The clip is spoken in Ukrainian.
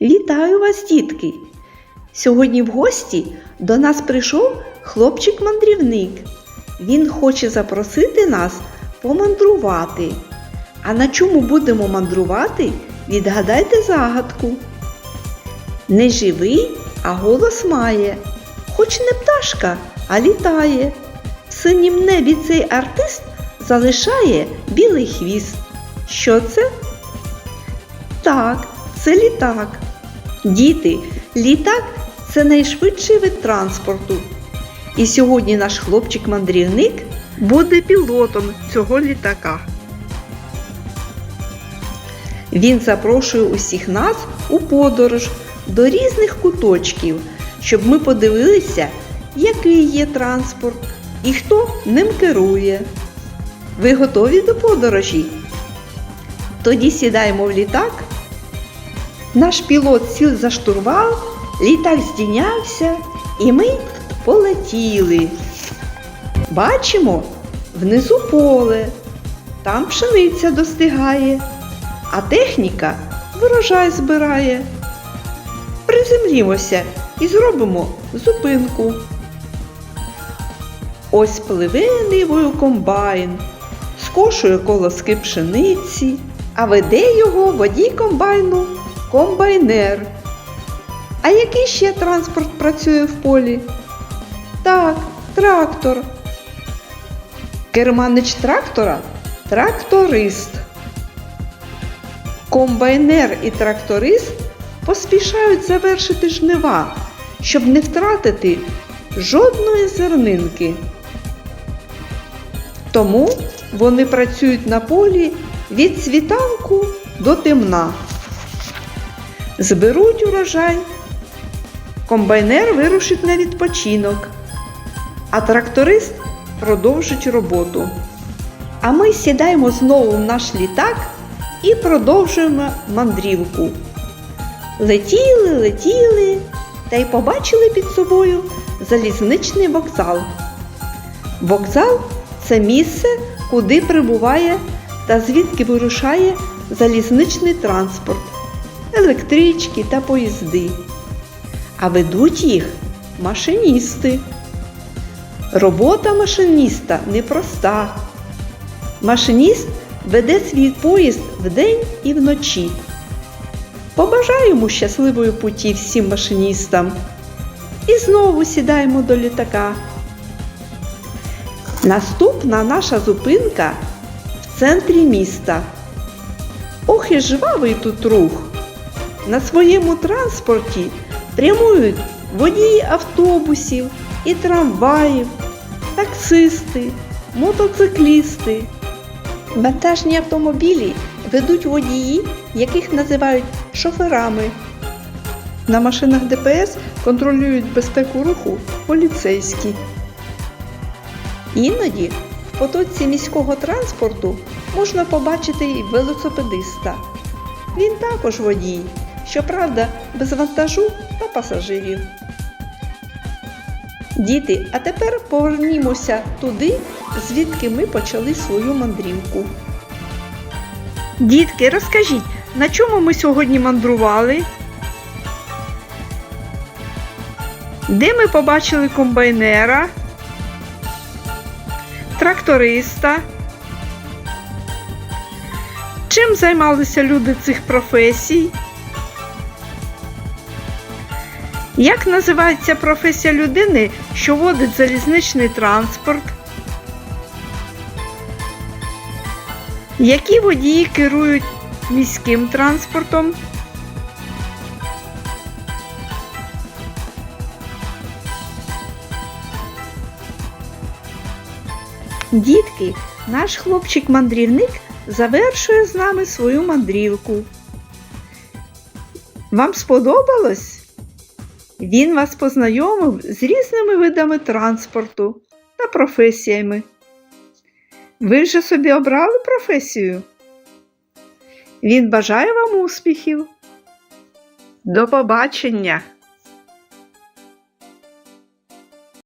Вітаю вас, дітки! Сьогодні в гості до нас прийшов хлопчик-мандрівник. Він хоче запросити нас помандрувати. А на чому будемо мандрувати? Відгадайте загадку. Не живий, а голос має, хоч не пташка, а літає. В синім небі цей артист залишає білий хвіст. Що це? Так, це літак. Діти, літак це найшвидший вид транспорту. І сьогодні наш хлопчик-мандрівник буде пілотом цього літака. Він запрошує усіх нас у подорож до різних куточків, щоб ми подивилися, який є транспорт і хто ним керує. Ви готові до подорожі? Тоді сідаємо в літак. Наш пілот сів за штурвал, літак здійнявся, і ми полетіли. Бачимо внизу поле, там пшениця достигає, а техніка врожай збирає. Приземлімося і зробимо зупинку. Ось пливе нивою комбайн, скошує колоски пшениці, а веде його водій комбайну комбайнер. А який ще транспорт працює в полі? Так, трактор. Керманич трактора тракторист. Комбайнер і тракторист поспішають завершити жнива, щоб не втратити жодної зернинки. Тому вони працюють на полі від світанку до темна. Зберуть урожай. Комбайнер вирушить на відпочинок, а тракторист продовжить роботу. А ми сідаємо знову в наш літак і продовжуємо мандрівку. Летіли, летіли та й побачили під собою залізничний вокзал. Вокзал це місце, куди прибуває та звідки вирушає залізничний транспорт, електрички та поїзди. А ведуть їх машиністи. Робота машиніста непроста. Машиніст веде свій поїзд вдень і вночі. Побажаємо щасливої путі всім машиністам. І знову сідаємо до літака. Наступна наша зупинка в центрі міста. Ох і жвавий тут рух. На своєму транспорті прямують водії автобусів і трамваїв, таксисти, мотоциклісти. Вантажні автомобілі ведуть водії, яких називають шоферами. На машинах ДПС контролюють безпеку руху поліцейські. Іноді в потоці міського транспорту можна побачити і велосипедиста. Він також водій, щоправда, без вантажу та пасажирів. Діти, а тепер повернімося туди, звідки ми почали свою мандрівку. Дітки, розкажіть, на чому ми сьогодні мандрували? Де ми побачили комбайнера, тракториста? Чим займалися люди цих професій? Як називається професія людини, що водить залізничний транспорт? Які водії керують міським транспортом? Дітки, наш хлопчик-мандрівник завершує з нами свою мандрівку. Вам сподобалось? Він вас познайомив з різними видами транспорту та професіями. Ви вже собі обрали професію? Він бажає вам успіхів. До побачення!